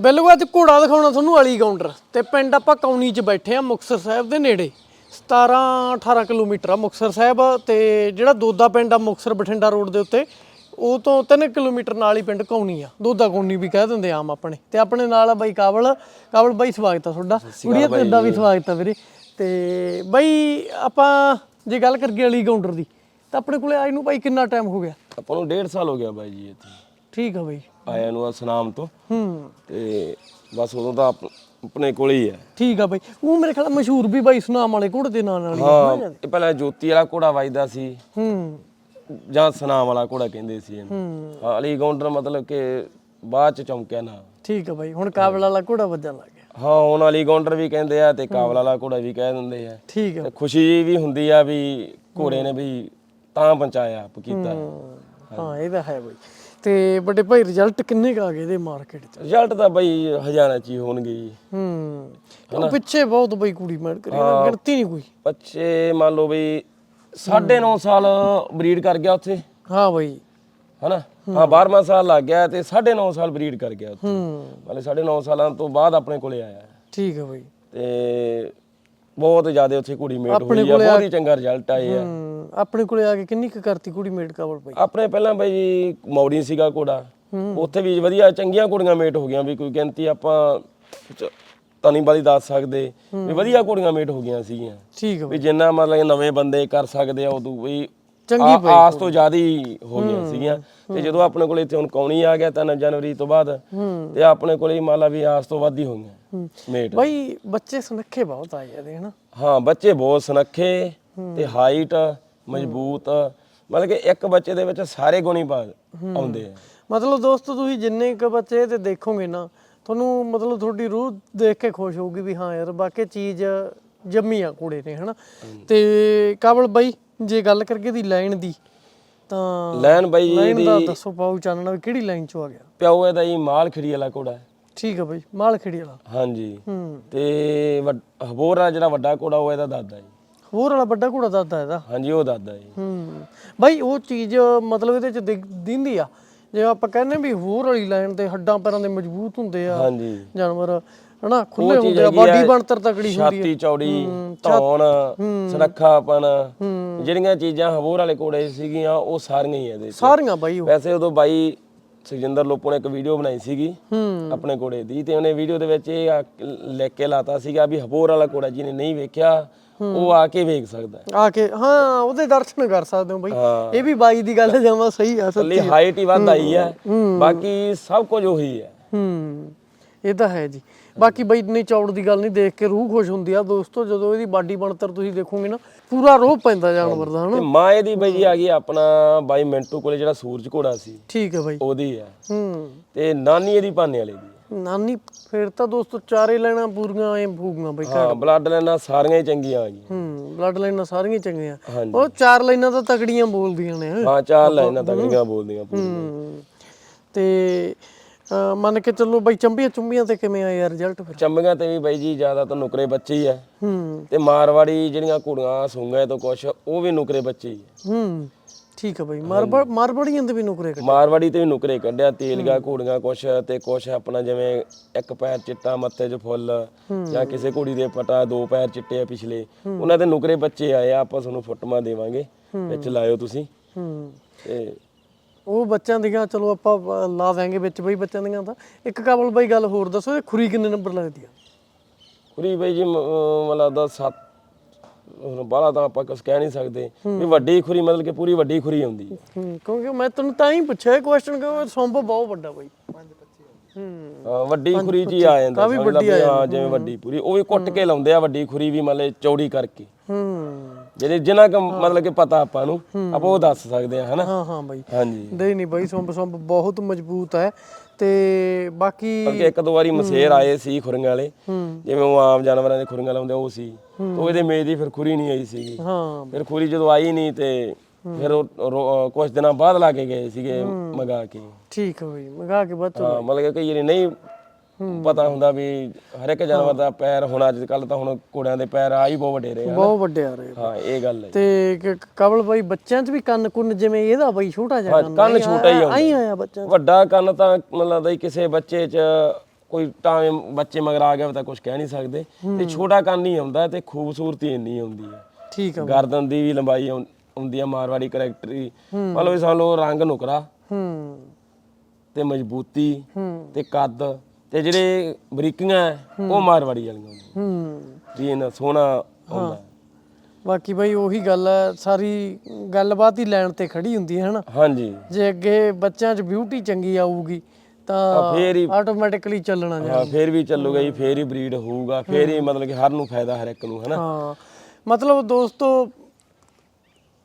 ਬਿਲਕੁਲ ਅੱਜ ਘੋੜਾ ਦਿਖਾਉਣਾ ਤੁਹਾਨੂੰ ਅਲੀ ਕਾਊਂਟਰ ਤੇ ਪਿੰਡ ਆਪਾਂ ਕੌਣੀ 'ਚ ਬੈਠੇ ਆ ਮੁਕਤਸਰ ਸਾਹਿਬ ਦੇ ਨੇੜੇ। 17 18 ਕਿਲੋਮੀਟਰ ਆ ਮੁਕਤਸਰ ਸਾਹਿਬ ਤੇ ਜਿਹੜਾ ਦੋਦਾ ਪਿੰਡ ਆ ਮੁਕਤਸਰ ਬਠਿੰਡਾ ਰੋਡ ਦੇ ਉੱਤੇ ਉਹ ਤੋਂ 3 ਕਿਲੋਮੀਟਰ ਨਾਲ ਹੀ ਪਿੰਡ ਕੌਣੀ ਆ। ਦੋਦਾ ਕੌਣੀ ਵੀ ਕਹਿ ਦਿੰਦੇ ਆਮ ਆਪਣੇ। ਤੇ ਆਪਣੇ ਨਾਲ ਆ ਬਾਈ ਕਾਬਲ ਕਾਬਲ ਬਾਈ ਸਵਾਗਤ ਆ ਤੁਹਾਡਾ। ਕੁੜੀਆ ਤੁਹਾਡਾ ਵੀ ਸਵਾਗਤ ਆ ਵੀਰੇ। ਤੇ ਬਾਈ ਆਪਾਂ ਜੇ ਗੱਲ ਕਰੀਏ ਅਲੀ ਕਾਊਂਟਰ ਦੀ ਤਾਂ ਆਪਣੇ ਕੋਲੇ ਆਏ ਨੂੰ ਬਾਈ ਕਿੰਨਾ ਟਾਈਮ ਹੋ ਗਿਆ? ਆਪਾਂ ਨੂੰ 1.5 ਸਾਲ ਹੋ ਗਿਆ ਬਾਈ ਜੀ ਇੱਥੇ। ਠੀਕ ਆ ਬਾਈ। ਆਇਆ ਨੂੰ ਸਨਾਮ ਤੋਂ। ਹੂੰ। ਤੇ ਬਸ ਉਦੋਂ ਤਾਂ ਆਪ- ਆਪਣੇ ਕੋਲ ਹੀ ਹੈ। ਠੀਕ ਆ ਬਾਈ। ਉਹ ਮੇਰੇ ਖਿਆਲ ਮਸ਼ਹੂਰ ਵੀ ਬਾਈ ਸੁਨਾਮ ਵਾਲੇ ਘੋੜੇ ਦੇ ਨਾਂ ਨਾਲ ਹੀ ਆ। ਹਾਂ ਇਹ ਪਹਿਲਾਂ ਜੋਤੀ ਵਾਲਾ ਘੋੜਾ ਵੱਜਦਾ ਸੀ। ਹੂੰ। ਜਾਂ ਸਨਾਮ ਵਾਲਾ ਘੋੜਾ ਕਹਿੰਦੇ ਸੀ ਇਹਨੂੰ। ਹਾਂ, ਅਲੀ ਗੌਂਡਰ ਮਤਲਬ ਕਿ ਬਾਅਦ ਚ ਚਮਕਿਆ ਨਾ। ਠੀਕ ਆ ਬਾਈ। ਹੁਣ ਕਾਬਲ ਵਾਲਾ ਘੋੜਾ ਵੱਜਣ ਲੱਗ ਗਿਆ। ਹਾਂ ਹੁਣ ਅਲੀ ਗੌਂਡਰ ਵੀ ਕਹਿੰਦੇ ਆ ਤੇ ਕਾਬਲ ਵਾਲਾ ਘੋੜਾ ਵੀ ਕਹਿ ਦਿੰਦੇ ਆ। ਠੀਕ ਆ। ਤੇ ਖੁਸ਼ੀ ਵੀ ਹੁੰਦੀ ਆ ਵੀ ਘੋੜੇ ਨੇ ਵੀ ਤਾਂ ਪਹੁੰਚਾਇਆ ਕੀਤਾ। ਹਾਂ ਇਹ ਤਾਂ ਹੈ ਬਾਈ। ਤੇ ਵੱਡੇ ਭਾਈ ਰਿਜ਼ਲਟ ਕਿੰਨੇ ਕ ਆ ਗਏ ਇਹਦੇ ਮਾਰਕੀਟ 'ਚ? ਰਿਜ਼ਲਟ ਤਾਂ ਬਈ ਹਜ਼ਾਰਾਂ ਚ ਹੀ ਹੋਣਗੇ ਜੀ। ਹੂੰ ਉਹ ਪਿੱਛੇ ਬਹੁਤ ਬਾਈ ਕੁੜੀ ਮੈਡ ਕਰੀ ਨਾ, ਗਿਣਤੀ ਨਹੀਂ ਕੋਈ। ਬੱਚੇ ਮੰਨ ਲਓ ਵੀ 9.5 ਸਾਲ ਬਰੀਡ ਕਰ ਗਿਆ ਉੱਥੇ। ਹਾਂ ਬਾਈ। ਹਨਾ? ਹਾਂ। 12ਵਾਂ ਸਾਲ ਲੱਗ ਗਿਆ ਤੇ 9.5 ਸਾਲ ਬਰੀਡ ਕਰ ਗਿਆ ਉੱਥੇ। ਹੂੰ। ਮਤਲਬ 9.5 ਸਾਲਾਂ ਤੋਂ ਬਾਅਦ ਆਪਣੇ ਕੋਲੇ ਆਇਆ। ਠੀਕ ਆ ਬਾਈ। ਤੇ ਬਹੁਤ ਜ਼ਿਆਦਾ ਉੱਥੇ ਕੁੜੀ ਮੇਟ ਹੋਈ ਆ ਬਹੁਤ ਹੀ ਚੰਗਾ ਰਿਜ਼ਲਟ ਆਏ ਆ। ਹੂੰ। ਆਪਣੇ ਕੋਲੇ ਆ ਕੇ ਕਿੰਨੀ ਕੁ ਕਰਤੀ ਕੁੜੀ ਮੇਡ ਕਾਬਲ ਬਾਈ? ਆਪਣੇ ਪਹਿਲਾਂ ਬਈ ਜੀ ਮੌੜੀ ਸੀਗਾ ਘੋੜਾ। ਉੱਥੇ ਵੀ ਵਧੀਆ ਚੰਗੀਆਂ ਕੁੜੀਆਂ ਮੇਟ ਹੋ ਗਈਆਂ ਵੀ ਕੋਈ ਗਿਣਤੀ ਆਪਾਂ ਤਾਂ ਨਹੀਂ ਬਾਲੀ ਦੱਸ ਸਕਦੇ ਵੀ ਵਧੀਆ ਕੁੜੀਆਂ ਮੇਟ ਹੋ ਗਈਆਂ ਸੀਗੀਆਂ। ਠੀਕ ਆ ਵੀ ਜਿੰਨਾ ਮਤਲਬ ਨਵੇਂ ਬੰਦੇ ਕਰ ਸਕਦੇ ਆ ਉਦੋਂ ਵੀ ਚੰਗੀ ਆ- ਆਸ ਤੋਂ ਜ਼ਿਆਦਾ ਹੀ ਹੋ ਗਈਆਂ ਸੀਗੀਆਂ। ਤੇ ਜਦੋਂ ਆਪਣੇ ਕੋਲੇ ਇੱਥੇ ਹੁਣ ਕੌਣੀ ਆ ਗਿਆ 3 ਜਨਵਰੀ ਤੋਂ ਬਾਅਦ ਤੇ ਆਪਣੇ ਕੋਲੇ ਮੰਨ ਲਾ ਵੀ ਆਸ ਤੋਂ ਵੱਧ ਹੀ ਹੋ। ਗਈਆਂ ਮੇਟ ਬਾਈ ਬੱਚੇ ਸੁਨੱਖੇ ਬਹੁਤ ਆਏ ਇਹਦੇ ਹਨਾ ਹਾਂ ਬੱਚੇ ਬਹੁਤ ਸੁਨੱਖੇ ਤੇ ਹਾਈਟ ਮਜ਼ਬੂਤ ਮਤਲਬ ਕਿ ਇੱਕ ਬੱਚੇ ਦੇ ਵਿੱਚ ਸਾਰੇ ਗੁਣ ਹੀ ਪਾ ਆਉਂਦੇ ਆ। ਮਤਲਬ ਦੋਸਤੋ ਤੁਸੀਂ ਜਿੰਨੇ ਕ ਬੱਚੇ ਤੇ ਦੇਖੋਗੇ ਨਾ ਤੁਹਾਨੂੰ ਮਤਲਬ ਤੁਹਾਡੀ ਰੂਹ ਦੇਖ ਕੇ ਖੁਸ਼ ਹੋਊਗੀ ਵੀ ਹਾਂ ਯਾਰ ਬਾਕੀ ਚੀਜ਼ ਜੰਮੀ ਆ ਕੁੜੇ ਨੇ ਹਨਾ? ਤੇ ਕਾਬਲ ਬਾਈ ਜੇ ਗੱਲ ਕਰਕੇ ਦੀ ਲਾਈਨ ਦੀ ਤਾਂ ਲੈਣ ਬਾਈ ਜੀ ਲਾਈਨ ਦਾ ਦੀ ਦੱਸੋ ਪਾਉ ਚਾਨਣਾ ਕਿਹੜੀ ਲਾਈਨ ਚੋਂ ਆ ਗਿਆ? ਪਿਓ ਇਹਦਾ ਜੀ ਮਾਲ ਖੜੀ ਵਾਲਾ ਹੈ। ਠੀਕ ਆ ਬਾਈ ਮਾਲ ਖੇੜੀ ਵਾਲਾ। ਹਾਂਜੀ। ਤੇ ਹਬੋਰ ਜਿਹੜਾ ਵੱਡਾ ਘੋੜਾ ਉਹ ਇਹਦਾ ਦਾਦਾ ਜੀ। ਹੋਰ ਵਾਲਾ ਵੱਡਾ ਘੋੜਾ ਦਾਦਾ ਇਹਦਾ। ਹਾਂਜੀ ਉਹ ਦਾਦਾ ਜੀ। ਹੂੰ। ਬਾਈ ਉਹ ਚੀਜ਼ ਮਤਲਬ ਇਹਦੇ ਚ ਦਿਖ- ਦਿੰਦੀ ਆ। ਜੇ ਆਪਾਂ ਕਹਿੰਦੇ ਵੀ ਹੋਰ ਵਾਲੀ ਲਾਈਨ ਤੇ ਹੱਡਾਂ ਪੈਰਾਂ ਦੇ ਮਜ਼ਬੂਤ ਹੁੰਦੇ ਆ। ਹਾਂਜੀ। ਜਾਨਵਰ ਹਨਾ ਖੁੱਲੇ ਉਹ ਚੀਜ਼ ਹੁੰਦੇ ਆ ਹੈਗੀ ਬਾਡੀ ਆ, ਬਣਤਰ ਤਕੜੀ ਹੁੰਦੀ ਛਾਤੀ ਚੌੜੀ ਧੌਣ ਸੁਨੱਖਾਪਨ ਜਿਹੜੀਆਂ ਚੀਜ਼ਾਂ ਹਬੋਰ ਵਾਲੇ ਘੋੜੇ ਸੀਗੀਆਂ ਉਹ ਸਾਰੀਆਂ ਹੀ ਇਹਦੇ 'ਚ। ਸਾਰੀਆਂ ਬਾਈ ਉਹ। ਵੈਸੇ ਉਦੋਂ ਬਾਈ ਸੁਖਜਿੰਦਰ ਲੋਪੋ ਨੇ ਇੱਕ ਵੀਡੀਓ ਬਣਾਈ ਸੀਗੀ ਹੂੰ। ਆਪਣੇ ਘੋੜੇ ਦੀ ਤੇ ਉਹਨੇ ਵੀਡੀਓ ਦੇ ਵਿੱਚ ਇਹ ਆ- ਲਿਖ ਕੇ ਲਾਤਾ ਸੀਗਾ ਵੀ ਹਬੋਰ ਵਾਲਾ ਘੋੜਾ ਜਿਹਨੇ ਨਹੀਂ ਵੇਖਿਆ ਉਹ ਆ ਕੇ ਵੇਖ ਸਕਦਾ ਹੈ। ਆ ਕੇ ਹਾਂ ਉਹਦੇ ਦਰਸ਼ਨ ਕਰ ਸਕਦੇ ਹੋ ਬਾਈ। ਹਾਂ। ਇਹ ਵੀ ਬਾਈ ਦੀ ਗੱਲ ਜਮਾ ਸਹੀ ਆ ਸੱਚ। ਕੱਲੀ ਹਾਈਟ ਹੀ ਵੱਧ ਆਈ ਹੈ। ਬਾਕੀ ਸਭ ਕੁਝ ਉਹੀ ਹੈ। ਹੂੰ। ਇਹ ਤਾਂ ਹੈ ਜੀ। ਬਾਕੀ ਬਾਈ ਨਹੀਂ ਚੌੜ ਦੀ ਗੱਲ ਨਹੀਂ ਦੇਖ ਕੇ ਰੂਹ ਖੁਸ਼ ਹੁੰਦੀ ਆ ਦੋਸਤੋ ਜਦੋਂ ਇਹਦੀ ਬਾਡੀ ਬਣਤਰ ਤੁਸੀਂ ਦੇਖੋਗੇ ਨਾ ਪੂਰਾ ਰੋਹ ਪੈਂਦਾ ਜਾਨਵਰ ਦਾ ਤੇ ਹਨਾ ਮਾਂ ਇਹਦੀ ਬਈ ਜੀ ਆ ਗਈ ਆਪਣਾ ਬਾਈ ਮਿੰਟੂ ਕੋਲੇ ਜਿਹੜਾ ਸੂਰਜ ਘੋੜਾ ਸੀ। ਠੀਕ ਹੈ ਬਾਈ। ਉਹਦੀ ਹੈ। ਹੂੰ। ਤੇ ਨਾਨੀ ਇਹਦੀ ਭਾਨੇ ਵਾਲੇ ਦੀ। ਨਾਨੀ ਫਿਰ ਤਾਂ ਦੋਸਤੋ ਚਾਰੇ ਲੈਣਾ ਪੂਰੀਆਂ ਐ ਫੂਗੀਆਂ ਬਾਈ ਹਾਂ ਬਲੱਡ ਲਾਈਨਾਂ ਸਾਰੀਆਂ ਹੀ ਚੰਗੀਆਂ ਆ ਗਈਆਂ। ਹੂੰ ਬਲੱਡ ਲਾਈਨਾਂ ਸਾਰੀਆਂ ਚੰਗੀਆਂ। ਹਾਂਜੀ। ਉਹ ਚਾਰ ਲਾਈਨਾਂ ਤਾਂ ਤਕੜੀਆਂ ਬੋਲਦੀਆਂ ਨੇ ਹਾਂ? ਚਾਰ ਲਾਈਨਾਂ ਤਗੜੀਆਂ ਬੋਲਦੀਆਂ ਪੂਰੀਆਂ। ਹੂੰ ਤੇ ਅਹ, ਮੰਨ ਕੇ ਚੱਲੋ ਬਾਈ ਚੰਬੀਆਂ ਚੁੰਬੀਆਂ ਤੇ ਕਿਵੇਂ ਆਇਆ ਰਿਜ਼ਲਟ ਫਿਰ? ਚੰਬੀਆਂ ਤੇ ਵੀ ਬਾਈ ਜੀ ਜ਼ਿਆਦਾ ਤਾਂ ਨੁਕਰੇ ਬੱਚੇ ਹੀ ਹੈ ਹੂੰ। ਤੇ ਮਾਰਵਾੜੀ ਜਿਹੜੀਆਂ ਕੁੜੀਆਂ ਸੂੰਗਾ ਤੋਂ ਕੁਛ ਉਹ ਵੀ ਨੁਕਰੇ ਬੱਚੇ ਹੀ ਹੈ ਹੂੰ ਠੀਕ ਹੈ ਬਾਈ। ਮਾਰਬੜ ਮਾਰਬੜੀਆਂ ਦੇ ਵੀ ਨੁਕਰੇ ਕੱਢ। ਮਾਰਵਾੜੀ ਤੇ ਵੀ ਨੁਕਰੇ ਕੱਢਿਆ ਤੇਲਗਾ ਘੋੜੀਆਂ ਕੁਛ ਤੇ ਕੁਛ ਆਪਣਾ ਜਿਵੇਂ ਇੱਕ ਪੈਰ ਚਿੱਟਾ ਮੱਥੇ 'ਚ ਫੁੱਲ ਜਾਂ ਕਿਸੇ ਘੋੜੀ ਦੇ ਪਟਾ ਦੋ ਪੈਰ ਚਿੱਟੇ ਆ ਪਿਛਲੇ ਉਹਨਾਂ ਦੇ ਨੁਕਰੇ ਬੱਚੇ ਆਏ ਆ ਆਪਾਂ ਤੁਹਾਨੂੰ ਫੋਟੋਆਂ ਦੇਵਾਂਗੇ ਵਿੱਚ ਲਾਇਓ ਤੁਸੀਂ। ਹੂੰ। ਤੇ ਉਹ ਬੱਚਿਆਂ ਦੀਆਂ ਚਲੋ ਆਪਾਂ ਅਹ, ਲਾ ਦਾਂਗੇ ਵਿੱਚ ਬਈ ਬੱਚਿਆਂ ਦੀਆਂ ਤਾਂ। ਇੱਕ ਕਾਬਲ ਬਾਈ ਗੱਲ ਹੋਰ ਦੱਸੋ ਇਹ ਖੁਰੀ ਕਿੰਨੇ ਨੰਬਰ ਲੱਗਦੀ ਆ? ਖੁਰੀ ਬਈ ਜੀ ਮਤਲਬ ਦਾ ਸੱਤ ਹੁਣ ਬਾਹਲਾ ਤਾਂ ਆਪਾਂ ਕੁਝ ਕਹਿ ਨਹੀਂ ਸਕਦੇ। ਵੀ ਵੱਡੀ ਖੁਰੀ ਮਤਲਬ ਕਿ ਪੂਰੀ ਵੱਡੀ ਖੁਰੀ ਆਉਂਦੀ ਹੈ ਹੂੰ ਕਿਉਂਕਿ ਮੈਂ ਤੈਨੂੰ ਤਾਂ ਹੀ ਪੁੱਛਿਆ ਇਹ ਕੁਐਸਚਨ ਕਿਉਂਕਿ ਸੰਭਵ ਬਹੁਤ ਵੱਡਾ ਬਾਈ। ਹੂੰ ਵੱਡੀ ਖੁਰੀ ਹੀ ਆ ਜਾਂਦਾ ਸਮਝ ਲਾ ਵੀ ਹਾਂ ਜਿਵੇਂ ਵੱਡੀ ਪੂਰੀ ਉਹ ਵੀ ਕੁੱਟ ਕੇ ਲਾਉਂਦੇ ਆ ਵੱਡੀ ਖੁਰੀ ਵੀ ਮਤਲਬ ਚੌੜੀ ਕਰਕੇ। ਹੂੰ। ਜਿਹੜੇ ਜਿਨ੍ਹਾਂ ਕੁ ਮਤਲਬ ਕਿ ਪਤਾ ਆਪਾਂ ਨੂੰ ਆਪਾਂ ਉਹ ਦੱਸ ਸਕਦੇ ਆ ਹਨਾ? ਹਾਂ ਹਾਂ ਬਾਈ। ਹਾਂਜੀ। ਨਹੀਂ ਨਹੀਂ ਬਾਈ ਸੰਭ ਸੰਭ ਬਹੁਤ ਮਜ਼ਬੂਤ ਹੈ ਤੇ ਬਾਕੀ ਬਲਕਿ ਇੱਕ ਦੋ ਵਾਰੀ ਮਸੇਰ ਆਏ ਸੀ ਖੁਰੀਆਂ ਵਾਲੇ ਜਿਵੇਂ ਉਹ ਆਮ ਜਾਨਵਰਾਂ ਦੇ ਖੁਰੀਆਂ ਲਾਉਂਦੇ ਉਹ ਸੀ। ਉਹ ਇਹਦੇ ਮੇਜ ਦੀ ਫਿਰ ਖੁਰੀ ਨਹੀਂ ਆਈ ਸੀਗੀ। ਹਾਂ। ਫਿਰ ਖੁਰੀ ਜਦੋਂ ਆਈ ਨਹੀਂ ਤੇ ਫਿਰ ਉਹ ਕੁਝ ਦਿਨਾਂ ਬਾਅਦ ਲਾ ਕੇ ਗਏ ਸੀਗੇ ਮੰਗਾ ਕੇ। ਠੀਕ ਹੈ ਬਾਈ ਮੰਗਾ ਕੇ ਚੋਂ ਹਾਂ ਮਤਲਬ ਕਿ ਕਈ ਨਹੀਂ ਪਤਾ ਹੁੰਦਾ ਵੀ ਹਰ ਇੱਕ ਜਾਨਵਰ ਦਾ ਪੈਰ ਹੁਣ ਅੱਜ ਕੱਲ ਤਾਂ ਹੁਣ ਘੋੜਿਆਂ ਦੇ ਪੈਰ ਆ ਹੀ ਬਹੁਤ ਵੱਡੇ ਰਹੇ ਆ ਬਹੁਤ ਵੱਡੇ ਆ ਰਹੇ ਹਾਂ ਇਹ ਗੱਲ ਹੈ। ਤੇ ਕ- ਕਵਲ ਬਾਈ ਬੱਚਿਆਂ 'ਚ ਵੀ ਕੰਨ ਕੁੰਨ ਜਿਵੇਂ ਇਹਦਾ ਬਾਈ ਛੋਟਾ ਜਿਹਾ ਕੰਨ ਕੰਨ ਛੋਟਾ ਹੀ ਆਈ ਆਇਆ ਬੱਚਿਆਂ। ਵੱਡਾ ਕੰਨ ਤਾਂ ਮਤਲਬ ਲੱਗਦਾ ਹੀ ਕਿਸੇ ਬੱਚੇ 'ਚ ਕੋਈ ਟਾਈਮ ਬੱਚੇ ਮਗਰ ਆ ਗਿਆ ਤਾਂ ਕੁਝ ਕਹਿ ਨਹੀਂ ਸਕਦੇ। ਤੇ ਛੋਟਾ ਕੰਨ ਹੀ ਆਉਂਦਾ ਤੇ ਖੂਬਸੂਰਤੀ ਇੰਨੀ ਆਉਂਦੀ ਹੈ। ਠੀਕ ਆ ਗਰਦਨ ਦੀ ਵੀ ਲੰਬਾਈ ਆਉਂ- ਆਉਂਦੀ ਆ ਮਾਰਵਾੜੀ ਕਰੈਕਟਰੀ ਮਤਲਬ ਸਾਨੂੰ ਰੰਗ ਨੁਕਰਾ ਹੂੰ। ਤੇ ਮਜ਼ਬੂਤੀ ਹੂੰ। ਤੇ ਕੱਦ ਤੇ ਜਿਹੜੇ ਬਰੀਕੀਆਂ ਉਹ ਮਾਰਵਾੜੀ ਵਾਲੀਆਂ ਹੁੰਦੀਆਂ। ਹੂੰ। ਵੀ ਇਹਨਾਂ ਸੋਹਣਾ ਆਉਂਦਾ ਬਾਕੀ ਬਈ ਉਹੀ ਗੱਲ ਹੈ ਸਾਰੀ ਗੱਲਬਾਤ ਹੀ ਲੈਣ ਤੇ ਖੜੀ ਹੁੰਦੀ ਹੈ ਹਨਾ? ਹਾਂਜੀ। ਜੇ ਅੱਗੇ ਬੱਚਿਆਂ 'ਚ ਬਿਊਟੀ ਚੰਗੀ ਆਊਗੀ ਤਾਂ ਫੇਰ ਹੀ ਆਟੋਮੈਟਿਕਲੀ ਚੱਲਣਾ ਜਾ ਹਾਂ ਫੇਰ ਵੀ ਚੱਲੂਗਾ ਜੀ ਫੇਰ ਹੀ ਬਰੀਡ ਹੋਊਗਾ ਫੇਰ ਹੀ ਮਤਲਬ ਕਿ ਹਰ ਨੂੰ ਫਾਇਦਾ ਹਰ ਇੱਕ ਨੂੰ ਹੈਨਾ? ਹਾਂ। ਮਤਲਬ ਦੋਸਤੋ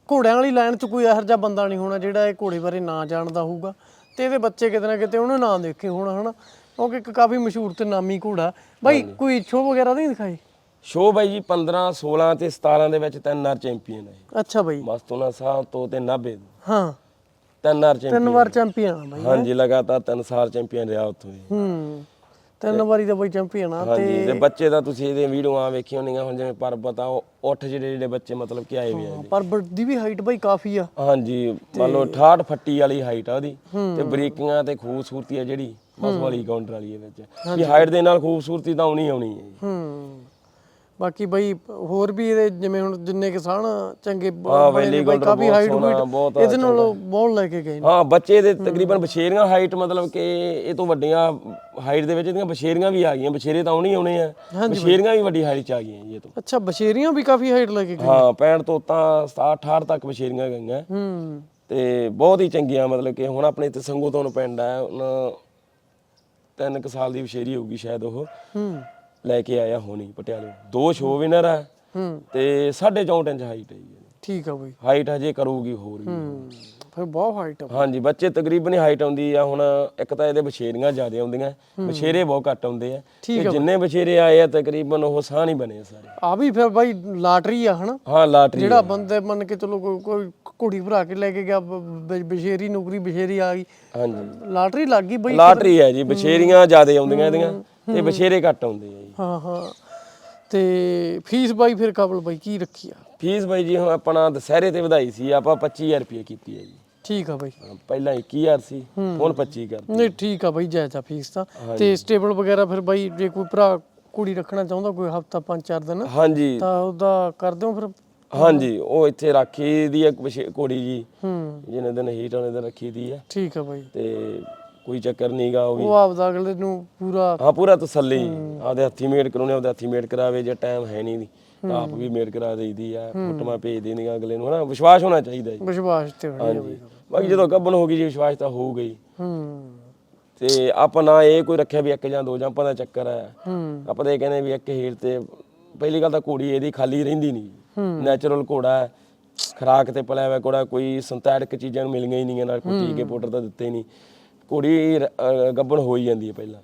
ਘੋੜਿਆਂ ਵਾਲੀ ਲਾਈਨ 'ਚ ਕੋਈ ਇਹੋ ਜਿਹਾ ਬੰਦਾ ਨਹੀਂ ਹੋਣਾ ਜਿਹੜਾ ਇਹ ਘੋੜੇ ਬਾਰੇ ਨਾ ਜਾਣਦਾ ਹੋਊਗਾ। ਤੇ ਇਹਦੇ ਬੱਚੇ ਕਿਤੇ ਨਾ ਕਿਤੇ ਉਹਨੇ ਨਾਂ ਦੇਖੇ ਹੋਣਾ ਹਨਾ? ਕਿਉਂਕਿ ਇੱਕ ਕਾਫੀ ਮਸ਼ਹੂਰ ਤੇ ਨਾਮੀ ਘੋੜਾ। ਬਾਈ ਕੋਈ ਸ਼ੋਅ ਵਗੈਰਾ ਨਹੀਂ ਦਿਖਾਈ? ਸ਼ੋਅ ਬਾਈ ਜੀ 15 16 ਤੇ 17 ਦੇ ਵਿੱਚ ਤਿੰਨ ਵਾਰ ਚੈਂਪੀਅਨ ਹੈ ਅੱਛਾ ਬਾਈ। ਮਸਤੂਨਾ ਸਾਹਿਬ ਤੋਂ ਤੇ ਨਾਭੇ ਤੋਂ। ਹਾਂ। ਤਿੰਨ ਵਾਰ ਤਿੰਨ ਚੈਂਪੀਅਨ ਵਾਰ ਚੈਂਪੀਅਨ ਬਾਈ ਹਾਂਜੀ ਲਗਾਤਾਰ ਤਿੰਨ ਸਾਲ ਚੈਂਪੀਅਨ ਰਿਹਾ ਉੱਥੋਂ ਹੀ। ਤਿੰਨ ਵਾਰੀ ਦਾ ਬਾਈ ਚੈਂਪੀਅਨ ਆ ਹਾਂਜੀ ਤੇ ਬੱਚੇ ਦਾ ਤੁਸੀਂ ਇਹਦੇ ਵੀਡੀਓਆਂ ਵੇਖੀਆਂ ਹੋਣੀਆਂ ਹੁਣ ਜਿਵੇਂ ਪਰਬਤ ਆ ਉਹ ਉੱਠ ਜਿਹੜੇ ਜਿਹੜੇ ਬੱਚੇ ਮਤਲਬ ਕਿ ਆਏ ਵੀ ਆ ਪਰ ਬਰਡ ਦੀ ਵੀ ਹਾਈਟ ਬਾਈ ਕਾਫੀ ਆ। ਹਾਂਜੀ ਮੰਨ ਲਓ 68 ਫੱਟੀ ਵਾਲੀ ਹਾਈਟ ਆ ਉਹਦੀ। ਤੇ ਬਰੀਕੀਆਂ ਤੇ ਖੂਬਸੂਰਤੀ ਆ ਜਿਹੜੀ। ਬਸ ਵਾਲੀ ਕਾਊਂਟਰ ਵਾਲੀ ਦੇ ਵਿੱਚ। ਵੀ ਹਾਈਟ ਦੇ ਨਾਲ ਖੂਬਸੂਰਤੀ ਤਾਂ ਆਉਣੀ ਆਉਣੀ ਹੈ ਬਾਕੀ ਬਾਈ ਹੋਰ ਵੀ ਇਹਦੇ ਜਿਵੇਂ ਹੁਣ ਜਿੰਨੇ ਕਿਸਾਨ ਚੰਗੇ ਕਾਫੀ ਹਾਈਟ ਬਹੁਤ ਇਹਦੇ ਨਾਲੋਂ ਬਹੁਤ ਲੈ ਕੇ ਗਏ ਹਾਂ ਬੱਚੇ ਦੇ ਤਕਰੀਬਨ ਬਛੇਰੀਆਂ ਹਾਈਟ ਮਤਲਬ ਕਿ ਇਹ ਤੋਂ ਵੱਡੀਆਂ ਹਾਈਟ ਦੇ ਵਿੱਚ ਇਹਦੀਆਂ ਬਛੇਰੀਆਂ ਵੀ ਆ ਗਈਆਂ ਬਛੇਰੇ ਤਾਂ ਆਉਣੀ ਆਉਣੇ ਆ। ਬਛੇਰੀਆਂ ਵੀ ਵੱਡੀ ਹਾਈਟ ਚ ਆ ਗਈਆਂ ਜੀ ਇਹ ਤੋਂ। ਅੱਛਾ ਬਸ਼ੇਰੀਆਂ ਵੀ ਕਾਫੀ ਹਾਈਟ ਲੈ ਕੇ ਗਏ ਹਾਂ 65 ਤੋਂ ਤਾਂ 67 68 ਤੱਕ ਬਛੇਰੀਆਂ ਗਈਆਂ। ਹੂੰ। ਤੇ ਬਹੁਤ ਹੀ ਚੰਗੀਆਂ ਮਤਲਬ ਕਿ ਹੁਣ ਆਪਣੇ ਇੱਥੇ ਸੰਗੋ ਤੋਂ ਪਿੰਡ ਆ ਤਿੰਨ ਕੁ ਸਾਲ ਦੀ ਬਛੇਰੀ ਹੋਊਗੀ ਸ਼ਾਇਦ ਉਹ। ਹੂੰ। ਲੈ ਕੇ ਆਇਆ ਹੋਣੀ ਪਟਿਆਲੇ। ਦੋ ਸ਼ੋ ਵਿਨਰ ਆ। ਹੂੰ। ਤੇ 4.5 ਇੰਚ ਹਾਈਟ ਹੈ ਜੀ ਠੀਕ ਆ ਬਾਈ। ਹਾਈਟ ਹਜੇ ਕਰੂਗੀ ਹੋਰ ਵੀ। ਹੂੰ। ਫਿਰ ਬਹੁਤ ਹਾਈਟ ਆ। ਹਾਂਜੀ ਬੱਚੇ ਤਕਰੀਬਨ ਹਾਈਟ ਆਉਂਦੀ ਆ। ਹੁਣ ਇੱਕ ਤਾਂ ਇਹਦੇ ਬਛੇਰੀਆਂ ਜ਼ਿਆਦਾ ਆਉਂਦੀਆਂ। ਬਛੇਰੇ ਬਹੁਤ ਘੱਟ ਆਉਂਦੇ ਆ। ਤੇ ਜਿੰਨੇ ਬਛੇਰੇ ਆਏ ਆ ਤਕਰੀਬਨ ਉਹ ਸਾਹ ਨਹੀਂ ਬਣੇ ਸਾਰੇ। ਆ ਵੀ ਫਿਰ ਬਾਈ ਲਾਟਰੀ ਆ ਹਨਾ? ਹਾਂ ਲਾਟਰੀ ਜਿਹੜਾ ਬੰਦੇ ਮੰਨ ਕੇ ਚਲੋ ਕੋਈ ਕੋਈ ਕੁੜੀ ਭਰਾ ਕੇ ਲੈ ਕੇ ਗਿਆ ਬਸ਼ੇਰੀ ਨੌਕਰੀ ਬਸ਼ੇਰੀ ਆ ਗਈ। ਹਾਂਜੀ। ਲਾਟਰੀ ਲੱਗ ਗਈ ਬਈ। ਲਾਟਰੀ ਹੈ ਜੀ ਬਛੇਰੀਆਂ ਜ਼ਿਆਦਾ ਆਉਂਦੀਆਂ ਇਹਦੀਆਂ ਤੇ ਬਛੇਰੇ ਘੱਟ ਆਉਂਦੇ ਆ ਜੀ। ਹਾਂ ਹਾਂ। ਤੇ ਫੀਸ ਬਾਈ ਫਿਰ ਕਬਲ ਬਾਈ ਕੀ ਰੱਖੀ ਆ? ਫੀਸ ਬਾਈ ਜੀ ਹੁਣ ਆਪਣਾ ਦਸਹਿਰੇ ਤੇ ਵਧਾਈ ਸੀ ਆਪਾਂ 25000 ਰੁਪਏ ਕੀਤੀ ਹੈ ਜੀ। ਠੀਕ ਆ ਬਾਈ। ਪਹਿਲਾਂ 21000 ਸੀ ਹੁਣ 25 ਕਰ ਨਹੀਂ ਠੀਕ ਆ ਬਾਈ ਜਾਇਜ਼ਾ ਫੀਸ ਤਾਂ। ਤੇ ਸਟੇਬਲ ਵਗੈਰਾ ਫਿਰ ਬਾਈ ਜੇ ਕੋਈ ਭਰਾ ਕੁੜੀ ਰੱਖਣਾ ਚਾਹੁੰਦਾ ਕੋਈ ਹਫਤਾ ਪੰਜ ਚਾਰ ਦਿਨ ਹਾਂਜੀ। ਤਾਂ ਉਹਦਾ ਕਰ ਦਿਓ ਫਿਰ। ਹਾਂਜੀ ਉਹ ਇੱਥੇ ਰਾਖੀ ਦੀ ਇੱਕ ਵਿਸ਼ੇ- ਘੋੜੀ ਜੀ। ਹੂੰ। ਜਿਹਨੇ ਦਿਨ ਹੀਟ ਵਾਲੇ ਦਿਨ ਰੱਖੀ ਦੀ ਆ। ਠੀਕ ਆ ਬਾਈ। ਤੇ ਕੋਈ ਚੱਕਰ ਨਹੀਂਗਾ ਉਹ ਵੀ ਉਹ ਆਪਦਾ ਅਗਲੇ ਨੂੰ ਪੂਰਾ ਹਾਂ ਪੂਰਾ ਤਸੱਲੀ। ਆਪਦੇ ਹੱਥੀ ਮੇਡ ਕਰਾਉਣੇ ਆਪਦੇ ਹੱਥੀ ਮੇਡ ਕਰਾਵੇ ਜੇ ਟਾਈਮ ਹੈ ਨਹੀਂ ਤਾਂ ਆਪ ਵੀ ਮੇਡ ਕਰਾ ਦੇਈਦੀ ਆ। ਫੋਟੋਆਂ ਭੇਜ ਦੇਣੀਆਂ ਅਗਲੇ ਨੂੰ ਹਨਾ? ਵਿਸ਼ਵਾਸ ਹੋਣਾ ਚਾਹੀਦਾ ਜੀ। ਵਿਸ਼ਵਾਸ ਤੇ ਹੋਣੀ ਆ ਹਾਂਜੀ। ਬਾਕੀ ਜਦੋਂ ਗੱਬਨ ਹੋ ਗਈ ਜੀ ਵਿਸ਼ਵਾਸ ਤਾਂ ਹੋਊਗਾ ਹੀ ਹੂੰ। ਤੇ ਆਪਾਂ ਨਾ ਇਹ ਕੋਈ ਰੱਖਿਆ ਵੀ ਇੱਕ ਜਾਂ ਦੋ ਜੰਪਾਂ ਦਾ ਚੱਕਰ ਹੈ ਹੂੰ। ਆਪਾਂ ਤਾਂ ਇਹ ਕਹਿੰਦੇ ਵੀ ਇੱਕ ਹੀਟ ਤੇ ਪਹਿਲੀ ਗੱਲ ਤਾਂ ਘੋੜੀ ਇਹਦੀ ਖਾਲੀ ਰਹਿੰਦੀ ਨਹੀਂ ਨੈਚੁਰਲ ਘੋੜਾ ਹੈ। ਖਰਾਕ ਤੇ ਪਲਿਆ ਹੋਇਆ ਘੋੜਾ ਕੋਈ ਸਿੰਥੈਟਿਕ ਚੀਜ਼ਾਂ ਨੂੰ ਮਿਲੀਆਂ ਹੀ ਨਹੀਂ ਨਾਲ ਕੋਈ ਟੀਕੇ ਪਾਊਡਰ ਤਾਂ ਦਿੱਤੇ ਨਹੀਂ। ਘੋੜੀ ਗੱਭਣ ਹੋ ਹੀ ਜਾਂਦੀ ਹੈ ਪਹਿਲਾਂ।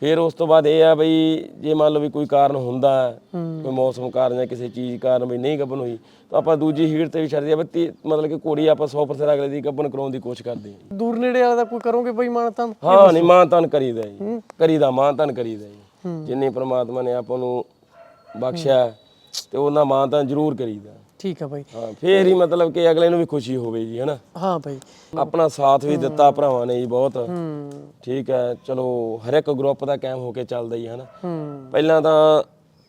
ਫਿਰ ਉਸ ਤੋਂ ਬਾਅਦ ਇਹ ਆ ਬਈ ਜੇ ਮੰਨ ਲਓ ਵੀ ਕੋਈ ਕਾਰਨ ਹੁੰਦਾ ਕੋਈ ਮੌਸਮ ਕਾਰਨ ਜਾਂ ਕਿਸੇ ਚੀਜ਼ ਕਾਰਨ ਵੀ ਨਹੀਂ ਗੱਭਣ ਹੋਈ ਤਾਂ ਆਪਾਂ ਦੂਜੀ ਹੀਟ ਤੇ ਵੀ ਛੱਡਦੇ ਆ ਬਈ ਤੀ- ਮਤਲਬ ਕਿ ਘੋੜੀ ਆਪਾਂ 100% ਅਗਲੇ ਦੀ ਗੱਭਣ ਕਰਾਉਣ ਦੀ ਕੋਸ਼ਿਸ਼ ਕਰਦੇ ਹਾਂ। ਦੂਰ ਨੇੜੇ ਵਾਲਾ ਦਾ ਕੋਈ ਕਰੋਗੇ ਬਾਈ ਮਾਨਤਾ ਹਾਂ ਨਹੀਂ ਮਾਨ ਤਾਨ ਕਰੀਦਾ ਜੀ। ਕਰੀਦਾ ਮਾਨ ਤਾਨ ਕਰੀਦਾ ਜੀ। ਜਿੰਨੇ ਪ੍ਰਮਾਤਮਾ ਨੇ ਆਪਾਂ ਨੂੰ ਬਖਸ਼ਿਆ ਤੇ ਉਹਨਾਂ ਮਾਨ ਤਾਨ ਜ਼ਰੂਰ ਕਰੀਦਾ। ਠੀਕ ਆ ਬਾਈ। ਹਾਂ ਫੇਰ ਹੀ ਮਤਲਬ ਕਿ ਅਗਲੇ ਨੂੰ ਵੀ ਖੁਸ਼ੀ ਹੋਵੇ ਜੀ ਹਨਾ? ਹਾਂ ਬਾਈ। ਆਪਣਾ ਸਾਥ ਵੀ ਦਿੱਤਾ ਭਰਾਵਾਂ ਨੇ ਜੀ ਬਹੁਤ। ਹੂੰ। ਠੀਕ ਹੈ ਚਲੋ ਹਰ ਇੱਕ ਗਰੁੱਪ ਦਾ ਕਾਇਮ ਹੋ ਕੇ ਚੱਲਦਾ ਹੀ ਹਨਾ? ਹੂੰ। ਪਹਿਲਾਂ ਤਾਂ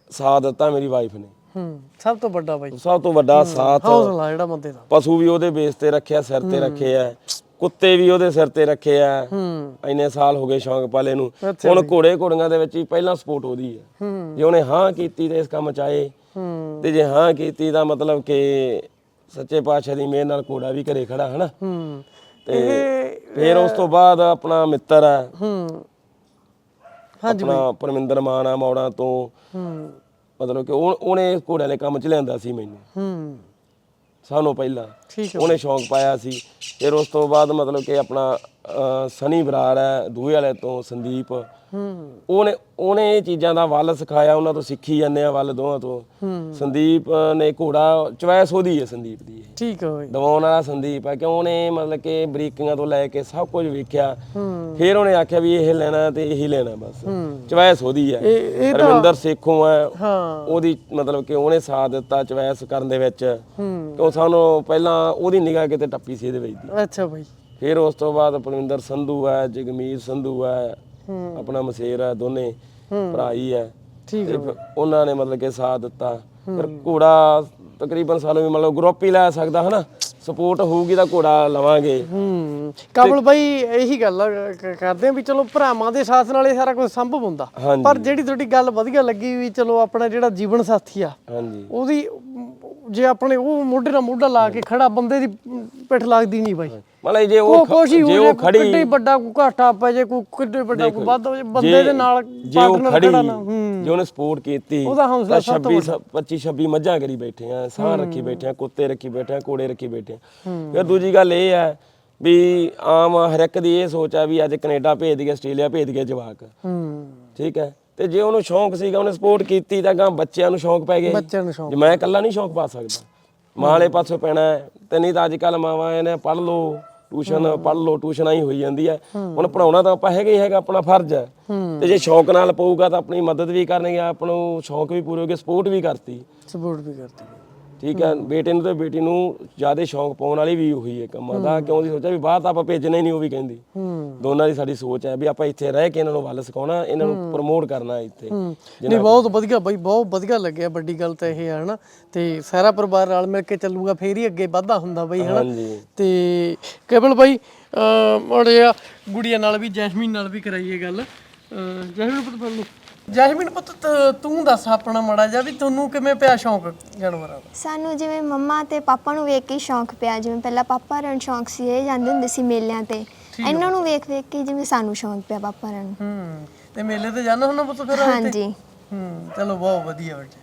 ਸਾਥ ਦਿੱਤਾ ਮੇਰੀ ਵਾਈਫ ਨੇ। ਹੂੰ ਸਭ ਤੋਂ ਵੱਡਾ ਬਾਈ। ਸਭ ਤੋਂ ਵੱਡਾ ਸਾਥ ਹੌਸਲਾ ਜਿਹੜਾ ਬੰਦੇ ਦਾ। ਪਸ਼ੂ ਵੀ ਉਹਦੇ ਬੇਸ ਤੇ ਰੱਖਿਆ ਸਿਰ ਤੇ ਰੱਖੇ ਆ। ਕੁੱਤੇ ਵੀ ਉਹਦੇ ਸਿਰ ਤੇ ਰੱਖੇ ਆ। ਹੂੰ। ਇੰਨੇ ਸਾਲ ਹੋ ਗਏ ਸ਼ੌਂਕ ਪਾਲੇ ਨੂੰ। ਹੁਣ ਘੋੜੇ ਘੋੜੀਆਂ ਦੇ ਵਿੱਚ ਹੀ ਪਹਿਲਾਂ ਸਪੋਰਟ ਉਹਦੀ ਹੈ। ਜੇ ਉਹਨੇ ਹਾਂ ਕੀਤੀ ਤੇ ਇਸ ਕੰਮ ਚ ਆਏ ਤੇ ਜੇ ਹਾਂ ਕੀਤੀ ਤਾਂ ਮਤਲਬ ਕਿ ਸੱਚੇ ਪਾਤਸ਼ਾਹ ਦੀ ਮਿਹਰ ਨਾਲ ਘੋੜਾ ਵੀ ਘਰੇ ਖੜਾ ਹਨਾ? ਹੂੰ। ਤੇ ਫਿਰ ਉਸ ਤੋਂ ਬਾਅਦ ਆਪਣਾ ਮਿੱਤਰ ਆ। ਹੂੰ। ਆਪਣਾ ਪਰਮਿੰਦਰ ਮਾਨ ਆ ਮੌੜਾਂ ਤੋਂ। ਹੂੰ। ਮਤਲਬ ਕਿ ਉਹ- ਉਹਨੇ ਘੋੜਿਆਂ ਦੇ ਕੰਮ ਚ ਲਿਆਂਦਾ ਸੀ ਮੈਨੂੰ। ਹੂੰ। ਸਾਨੂੰ ਪਹਿਲਾਂ। ਉਹਨੇ ਸ਼ੌਂਕ ਪਾਇਆ ਸੀ। ਫਿਰ ਉਸ ਤੋਂ ਬਾਅਦ ਮਤਲਬ ਕਿ ਆਪਣਾ ਸਨੀ ਬਰਾੜ ਹੈ ਦੂਹੇ ਵਾਲੇ ਤੋਂ ਸੰਦੀਪ। ਹੂੰ। ਉਹਨੇ ਉਹਨੇ ਇਹ ਚੀਜ਼ਾਂ ਦਾ ਵੱਲ ਸਿਖਾਇਆ ਉਹਨਾਂ ਤੋਂ ਸਿੱਖੀ ਜਾਂਦੇ ਆ ਵੱਲ ਦੋਹਾਂ ਤੋਂ। ਹੂੰ। ਸੰਦੀਪ ਨੇ ਘੋੜਾ ਚੁਆਇਸ ਉਹਦੀ ਹੈ ਸੰਦੀਪ ਦੀ। ਠੀਕ ਹੈ ਬਾਈ। ਦਵਾਉਣ ਵਾਲਾ ਸੰਦੀਪ ਹੈ ਕਿਉਂ ਉਹਨੇ ਮਤਲਬ ਕਿ ਬਰੀਕੀਆਂ ਤੋਂ ਲੈ ਕੇ ਸਭ ਕੁਝ ਵੇਖਿਆ। ਹੂੰ। ਫਿਰ ਉਹਨੇ ਆਖਿਆ ਵੀ ਇਹ ਲੈਣਾ ਤੇ ਇਹੀ ਲੈਣਾ ਬਸ। ਚੁਆਇਸ ਉਹਦੀ ਹੈ। ਰਵਿੰਦਰ ਸੇਖੋਂ ਹੈ। ਹਾਂ। ਉਹਦੀ ਮਤਲਬ ਕਿ ਉਹਨੇ ਸਾਥ ਦਿੱਤਾ ਚੁਆਇਸ ਕਰਨ ਦੇ ਵਿੱਚ। ਹੂੰ। ਕਿਉਂ ਸਾਨੂੰ ਪਹਿਲਾਂ ਉਹਦੀ ਨਿਗਾਹ ਕਿਤੇ ਟੱਪੀ ਸੀ ਇਹਦੇ ਵਿੱਚ ਦੀ। ਅੱਛਾ ਬਾਈ। ਫਿਰ ਉਸ ਤੋਂ ਬਾਅਦ ਪਰਵਿੰਦਰ ਸੰਧੂ ਹੈ ਜਗਮੀਤ ਸੰਧੂ ਹੈ ਆਪਣਾ ਮਸੇਰ ਆ ਦੋਨੇ ਭਰਾ ਹੀ। ਆ ਠੀਕ ਫਿਰ ਉਹਨਾਂ ਨੇ ਮਤਲਬ ਕਿ ਸਾਥ ਦਿੱਤਾ। ਫਿਰ ਘੋੜਾ ਤਕਰੀਬਨ ਸਾਨੂੰ ਵੀ ਮਤਲਬ ਗਰੁੱਪ ਹੀ ਲੈ ਸਕਦਾ ਹਨਾ? ਸਪੋਰਟ ਹੋਊਗੀ ਤਾਂ ਘੋੜਾ ਲਵਾਂਗੇ। ਹੂੰ ਕਮਲ ਬਾਈ ਇਹੀ ਗੱਲ ਆ, ਕ- ਕਰਦੇ ਆ ਵੀ ਚਲੋ ਭਰਾਵਾਂ ਦੇ ਸਾਥ ਨਾਲ ਇਹ ਸਾਰਾ ਕੁਝ ਸੰਭਵ ਹੁੰਦਾ। ਹਾਂਜੀ। ਪਰ ਜਿਹੜੀ ਤੁਹਾਡੀ ਗੱਲ ਵਧੀਆ ਲੱਗੀ ਵੀ ਚਲੋ ਆਪਣਾ ਜਿਹੜਾ ਜੀਵਨ ਸਾਥੀ ਆ ਹਾਂਜੀ। ਉਹਦੀ ਅਮ, ਜੇ ਆਪਣੇ ਉਹ ਮੋਢੇ ਨਾਲ ਮੋਢਾ ਲਾ ਕੇ ਖੜਾ ਬੰਦੇ ਦੀ ਅਮ, ਪਿੱਠ ਲੱਗਦੀ ਨਹੀਂ ਬਾਈ। ਮਤਲਬ ਜੇ ਉਹ ਉਹ ਖ- ਕੋਸ਼ੀ ਹੋ ਜੇ ਉਹ ਖੜੀ ਕਿੱਡੇ ਵੱਡਾ ਕੋਈ ਘਾਟਾ ਪੈ ਜੇ ਕੋਈ ਕਿੱਡੇ ਵੱਡਾ ਕੋਈ ਵਾਧਾ ਹੋ ਜੇ ਬੰਦੇ ਦੇ ਨਾਲ ਜੇ ਉਹ partner ਖੜੀ ਖੜਾ ਨਾ ਹੂੰ। ਜੇ ਉਹਨੇ ਸਪੋਰਟ ਕੀਤੀ ਉਹਦਾ ਹੌਸਲਾ ਤਾਂ 26 25 26 ਮੱਝਾਂ ਕਰੀ ਬੈਠੇ ਆ ਸਾਹ ਰੱਖੀ ਬੈਠੇ ਆ ਕੁੱਤੇ ਰੱਖੀ ਬੈਠੇ ਆ ਘੋੜੇ ਰੱਖੀ ਬੈਠੇ ਆ। ਫਿਰ ਦੂਜੀ ਗੱਲ ਇਹ ਹੈ ਵੀ ਆਮ ਹਰ ਇੱਕ ਦੀ ਇਹ ਸੋਚ ਆ ਵੀ ਅੱਜ ਕੈਨੇਡਾ ਭੇਜ ਦਈਏ ਆਸਟ੍ਰੇਲੀਆ ਭੇਜ ਦਈਏ ਜਵਾਕ। ਠੀਕ ਹੈ? ਤੇ ਜੇ ਉਹਨੂੰ ਸ਼ੌਂਕ ਸੀਗਾ ਉਹਨੇ ਸਪੋਰਟ ਕੀਤੀ ਤਾਂ ਗਾਂ ਬੱਚਿਆਂ ਨੂੰ ਸ਼ੌਂਕ ਪੈ ਗਿਆ। ਬੱਚਿਆਂ ਨੂੰ ਸ਼ੌਂਕ। ਮੈਂ ਇਕੱਲਾ ਨਹੀਂ ਸ਼ੌਂਕ ਪਾ ਸਕਦਾ। ਮਾਂ ਵਾਲੇ ਪਾਸੋਂ ਪੈਣਾ ਤੇ ਨਹੀਂ ਤਾਂ ਅੱਜ ਕੱਲ ਮਾਵਾਂ ਇਹਨੇ ਪੜ੍ਹ ਲਓ ਟਿਊਸ਼ਨ ਪੜ੍ਹ ਲਓ ਟਿਊਸ਼ਨਾਂ ਹੀ ਹੋਈ ਜਾਂਦੀ ਹੈ। ਹੁਣ ਪੜਾਉਣਾ ਤਾਂ ਆਪਾਂ ਹੈਗਾ ਹੀ ਹੈਗਾ ਆਪਣਾ ਫਰਜ਼ ਹੈ। ਤੇ ਜੇ ਸ਼ੌਂਕ ਨਾਲ ਪਊਗਾ ਤਾਂ ਆਪਣੀ ਮਦਦ ਵੀ ਕਰਨਗੇ ਆਪ ਨੂੰ ਸ਼ੌਂਕ ਵੀ ਪੂਰੇ ਹੋ ਗਏ ਸਪੋਰਟ ਵੀ ਕਰਤੀ। ਸਪੋਰਟ ਵੀ ਕਰਦੀ ਠੀਕ ਹੈ ਬੇਟੇ ਨੂੰ ਤੇ ਬੇਟੀ ਨੂੰ ਜ਼ਿਆਦਾ ਸ਼ੌਂਕ ਪਾਉਣ ਵਾਲੀ ਵੀ ਉਹੀ ਹੈ ਕੰਮਾਂ ਦਾ ਕਿਉਂ ਦੀ ਸੋਚਿਆ ਵੀ ਬਾਹਰ ਤਾਂ ਆਪਾਂ ਭੇਜਣਾ ਹੀ ਨਹੀਂ ਉਹ ਵੀ ਕਹਿੰਦੀ। ਹੂੰ। ਦੋਨਾਂ ਦੀ ਸਾਡੀ ਸੋਚ ਹੈ ਵੀ ਆਪਾਂ ਇੱਥੇ ਰਹਿ ਕੇ ਇਹਨਾਂ ਨੂੰ ਵੱਲ ਸਿਖਾਉਣਾ ਇਹਨਾਂ ਨੂੰ ਪ੍ਰਮੋਟ ਕਰਨਾ ਇੱਥੇ। ਨਹੀਂ ਬਹੁਤ ਵਧੀਆ ਬਾਈ ਬਹੁਤ ਵਧੀਆ ਲੱਗਿਆ ਵੱਡੀ ਗੱਲ ਤਾਂ ਇਹ ਹੈ ਹਨਾ। ਤੇ ਸਾਰਾ ਪਰਿਵਾਰ ਨਾਲ ਮਿਲ ਕੇ ਚੱਲੂਗਾ ਫੇਰ ਹੀ ਅੱਗੇ ਵਾਧਾ ਹੁੰਦਾ ਬਾਈ ਹਨਾ। ਤੇ ਕੇਵਲ ਬਾਈ ਮੜਿਆ ਗੁੜੀਆ ਨਾਲ ਵੀ ਜੈਸਮੀਨ ਨਾਲ ਵੀ ਕਰਾਈਏ ਗੱਲ। ਜੈਸਮੀਨ ਪੁੱਤ ਲਓ। ਜੈਸਮੀਨ ਪੁੱਤ ਤ- ਤੂੰ ਦੱਸ ਆਪਣਾ ਮੜਾ ਜਾ ਵੀ ਤੁਹਾਨੂੰ ਕਿਵੇਂ ਪਿਆ ਸ਼ੌਂਕ ਜਾਨਵਰਾਂ ਦਾ? ਸਾਨੂੰ ਜਿਵੇਂ ਮੰਮਾ ਤੇ ਪਾਪਾ ਨੂੰ ਵੇਖ ਕੇ ਹੀ ਸ਼ੌਂਕ ਪਿਆ ਜਿਵੇਂ ਪਹਿਲਾਂ ਪਾਪਾ ਰਨ ਸ਼ੌਂਕ ਸੀ ਇਹ ਜਾਂਦੇ ਹੁੰਦੇ ਸੀ ਮੇਲਿਆਂ ਤੇ। ਇਹਨਾਂ ਨੂੰ ਵੇਖ ਵੇਖ ਕੇ ਜਿਵੇਂ ਸਾਨੂੰ ਸ਼ੌਂਕ ਪਿਆ ਪਾਪਾ ਰਨ ਹੂੰ ਤੇ ਮੇਲੇ ਤੇ ਜਾਣਾ ਹੁੰਦਾ ਪੁੱਤ ਫਿਰ ਹਾਂਜੀ। ਹੂੰ ਚਲੋ ਬਹੁਤ ਵਧੀਆ ਬੱਚੇ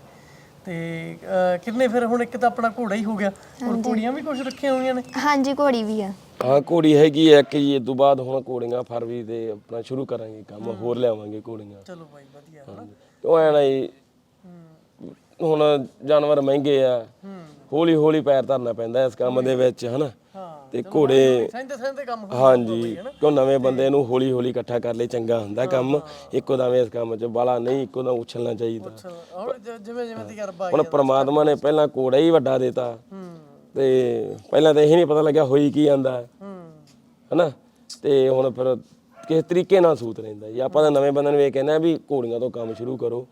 ਤੇ ਅਹ, ਕਿੰਨੇ ਫਿਰ ਹੁਣ ਇੱਕ ਤਾਂ ਆਪਣਾ ਘੋੜਾ ਹੀ ਹੋ ਗਿਆ। ਹੁਣ ਘੋੜੀਆਂ ਵੀ ਕੁਝ ਰੱਖੀਆਂ ਹੋਈਆਂ ਨੇ? ਹਾਂਜੀ ਘੋੜੀ ਵੀ ਆ। ਹਾਂ ਘੋੜੀ ਹੈਗੀ ਹੈ ਕਿ ਇਹ ਤੋਂ ਬਾਅਦ ਹੁਣ ਘੋੜੀਆਂ ਫਰਵਰੀ ਦੇ ਆਪਣਾ ਸ਼ੁਰੂ ਕਰਾਂਗੇ ਕੰਮ ਹੋਰ ਲਿਆਵਾਂਗੇ ਘੋੜੀਆਂ। ਚਲੋ ਬਾਈ ਵਧੀਆ ਹਨਾ। ਕਿਉਂ ਐ ਨਾ ਜੀ ਹੁਣ ਜਾਨਵਰ ਮਹਿੰਗੇ ਆ ਹੌਲੀ ਹੌਲੀ ਪੈਰ ਧਰਨਾ ਪੈਂਦਾ ਇਸ ਕੰਮ ਦੇ ਵਿੱਚ ਹਨਾ। ਹਾਂ ਤੇ ਘੋੜੇ ਕੰਮ ਹਾਂਜੀ ਕਿਉਂ ਨਵੇਂ ਬੰਦੇ ਨੂੰ ਹੌਲੀ ਹੌਲੀ ਇਕੱਠਾ ਕਰ ਲਈ ਚੰਗਾ ਹੁੰਦਾ ਕੰਮ ਇੱਕੋ ਦਮ ਇਸ ਕੰਮ 'ਚ ਬਾਲਾ ਨਹੀਂ ਇੱਕੋ ਦਮ ਉਛਲਣਾ ਚਾਹੀਦਾ। ਹੁਣ ਜਿਵੇਂ ਹੁਣ ਪ੍ਰਮਾਤਮਾ ਨੇ ਪਹਿਲਾਂ ਘੋੜਾ ਹੀ ਵੱਡਾ ਦਿੱਤਾ। ਤੇ ਪਹਿਲਾਂ ਤਾਂ ਇਹ ਨਹੀਂ ਪਤਾ ਲੱਗਿਆ ਹੋਈ ਕੀ ਜਾਂਦਾ ਹੈ। ਹਨਾ? ਤੇ ਹੁਣ ਫਿਰ ਕਿਸ ਤਰੀਕੇ ਨਾਲ ਸੂਤ ਰਹਿੰਦਾ ਜੀ ਆਪਾਂ ਤਾਂ ਨਵੇਂ ਬੰਦੇ ਨੂੰ ਇਹ ਕਹਿੰਦੇ ਆ ਵੀ ਘੋੜੀਆਂ ਤੋਂ ਕੰਮ ਸ਼ੁਰੂ ਕਰੋ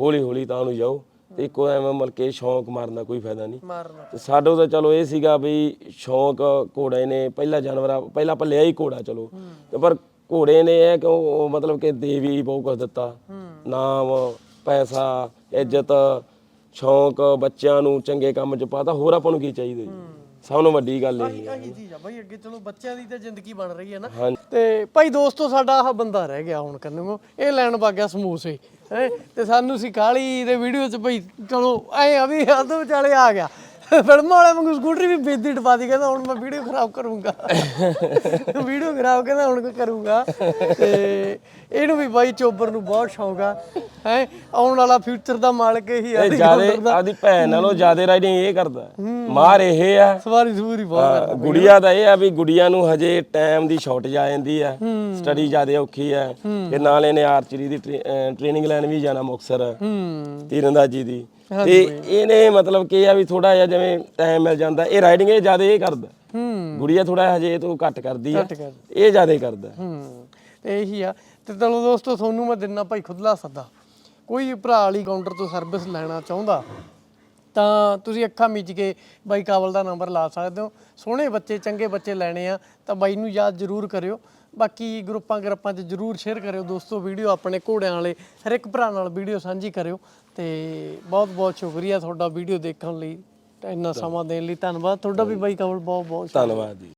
ਹੌਲੀ ਹੌਲੀ ਤਾਂ ਨੂੰ ਜਾਓ। ਤੇ ਇੱਕੋ ਐਵੇਂ ਮਤਲਬ ਕਿ ਸ਼ੌਂਕ ਮਾਰਨ ਦਾ ਕੋਈ ਫਾਇਦਾ ਨਹੀਂ। ਮਾਰਨਾ ਤੇ ਸਾਡੇ ਤਾਂ ਚਲੋ ਇਹ ਸੀਗਾ ਵੀ ਸ਼ੌਂਕ ਘੋੜੇ ਨੇ ਪਹਿਲਾ ਜਾਨਵਰ ਪਹਿਲਾਂ ਆਪਾਂ ਲਿਆ ਹੀ ਘੋੜਾ ਚਲੋ। ਤੇ ਪਰ ਘੋੜੇ ਨੇ ਇਹ ਕਿਉਂ ਉਹ ਮਤਲਬ ਕਿ ਦੇਵੀ ਬਹੁਤ ਕੁਝ ਦਿੱਤਾ। ਨਾਮ ਪੈਸਾ ਇੱਜ਼ਤ ਸ਼ੌਂਕ ਬੱਚਿਆਂ ਨੂੰ ਚੰਗੇ ਕੰਮ 'ਚ ਪਾਤਾ ਹੋਰ ਆਪਾਂ ਨੂੰ ਕੀ ਚਾਹੀਦਾ ਜੀ? ਸਭ ਤੋਂ ਵੱਡੀ ਗੱਲ ਇਹ ਹੈ ਆਹੀ ਚੀਜ਼ ਆ ਬਾਈ ਅੱਗੇ ਚਲੋ ਬੱਚਿਆਂ ਦੀ ਤਾਂ ਜ਼ਿੰਦਗੀ ਬਣ ਰਹੀ ਹੈ ਨਾ। ਤੇ ਭਾਈ ਦੋਸਤੋ ਸਾਡਾ ਆਹ ਬੰਦਾ ਰਹਿ ਗਿਆ ਹੁਣ ਕਰਨ ਨੂੰ ਇਹ ਲੈਣ ਵਗ ਗਿਆ ਸਮੋਸੇ ਹੈ। ਤੇ ਸਾਨੂੰ ਸੀ ਕਾਲੀ ਦੇ ਵੀਡੀਓ ਚ ਭਾਈ ਚਲੋ ਐ ਆ ਵੀ ਆਦੋ ਵਿਚਾਲੇ ਆ ਗਿਆ। ਫਿਲਮ ਵਾਲੇ ਵਾਂਗੂ ਸਕੂਟਰੀ ਵੀ ਬੇਦੀ ਟਪਾ ਦੀ ਕਹਿੰਦਾ ਹੁਣ ਮੈਂ ਵੀਡੀਓ ਖਰਾਬ ਕਰੂੰਗਾ। ਵੀਡੀਓ ਖਰਾਬ ਕਹਿੰਦਾ ਹੁਣ ਕੀ ਕਰੂੰਗਾ। ਤੇ ਇਹਨੂੰ ਵੀ ਬਾਈ ਚੋਬਰ ਨੂੰ ਬਹੁਤ ਸ਼ੌਂਕ ਆ। ਹੈ ਆਉਣ ਵਾਲਾ ਫਿਊਚਰ ਦਾ ਮਾਲਕ ਇਹੀ ਆ। ਇਹ ਜਿਆਦੇ ਆਦੀ ਭੈਣ ਨਾਲੋਂ ਜਿਆਦੇ ਰਾਈਡਿੰਗ ਇਹ ਕਰਦਾ। ਮਾਰ ਇਹ ਆ। ਸਵਾਰੀ ਸੂਰੀ ਬਹੁਤ ਹਾਂ, ਗੁੜੀਆ ਦਾ ਇਹ ਆ ਵੀ ਗੁੜੀਆ ਨੂੰ ਹਜੇ ਟਾਈਮ ਦੀ ਸ਼ਾਰਟੇਜ ਆ ਜਾਂਦੀ ਆ। ਸਟੱਡੀ ਜਿਆਦੇ ਔਖੀ ਆ। ਤੇ ਨਾਲ ਇਹਨੇ ਆਰਚਰੀ ਦੀ ਟ੍ਰੇਨਿੰਗ ਲੈਣ ਵੀ ਜਾਣਾ ਮੁਕਸਰ ਤੀਰੰਦਾਜ਼ੀ ਦੀ। ਤੇ ਇਹਨੇ ਮਤਲਬ ਕਿ ਆ ਵੀ ਥੋੜਾ ਜਿਹਾ ਜਿਵੇਂ ਟਾਈਮ ਮਿਲ ਜਾਂਦਾ ਇਹ ਰਾਈਡਿੰਗ ਇਹ ਜਿਆਦੇ ਇਹ ਕਰਦਾ। ਹੂੰ। ਗੁੜੀਆ ਥੋੜਾ ਹਜੇ ਤੋਂ ਘੱਟ ਕਰਦੀ ਆ। ਇਹ ਜਿਆਦੇ ਕਰਦਾ। ਹੂੰ ਤੇ ਇਹੀ ਆ। ਤੇ ਚਲੋ ਦੋਸਤੋ ਤੁਹਾਨੂੰ ਮੈਂ ਦਿੰਨਾ ਭਾਈ ਖੁਦਲਾ ਸੱਦਾ। ਕੋਈ ਭਰਾ ਵਾਲੀ ਕਾਊਂਟਰ ਤੋਂ ਸਰਵਿਸ ਲੈਣਾ ਚਾਹੁੰਦਾ ਤਾਂ ਤੁਸੀਂ ਅੱਖਾਂ ਮੀਚ ਕੇ ਬਾਈ ਕਾਬਲ ਦਾ ਨੰਬਰ ਲਾ ਸਕਦੇ ਹੋ। ਸੋਹਣੇ ਬੱਚੇ ਚੰਗੇ ਬੱਚੇ ਲੈਣੇ ਆ ਤਾਂ ਬਾਈ ਨੂੰ ਯਾਦ ਜ਼ਰੂਰ ਕਰਿਓ। ਬਾਕੀ ਗਰੁੱਪਾਂ ਗਰੁੱਪਾਂ 'ਚ ਜ਼ਰੂਰ ਸ਼ੇਅਰ ਕਰਿਓ ਦੋਸਤੋ ਵੀਡੀਓ ਆਪਣੇ ਘੋੜਿਆਂ ਵਾਲੇ ਹਰ ਇੱਕ ਭਰਾ ਨਾਲ ਵੀਡੀਓ ਸਾਂਝੀ ਕਰਿਓ ਤੇ ਬਹੁਤ ਬਹੁਤ ਸ਼ੁਕਰੀਆ ਤੁਹਾਡਾ ਵੀਡੀਓ ਦੇਖਣ ਲਈ ਇੰਨਾ ਸਮਾਂ ਦੇਣ ਲਈ ਧੰਨਵਾਦ। ਤੁਹਾਡਾ ਵੀ ਬਾਈ ਕਾਬਲ ਬਹੁਤ ਬਹੁਤ ਧੰਨਵਾਦ ਜੀ।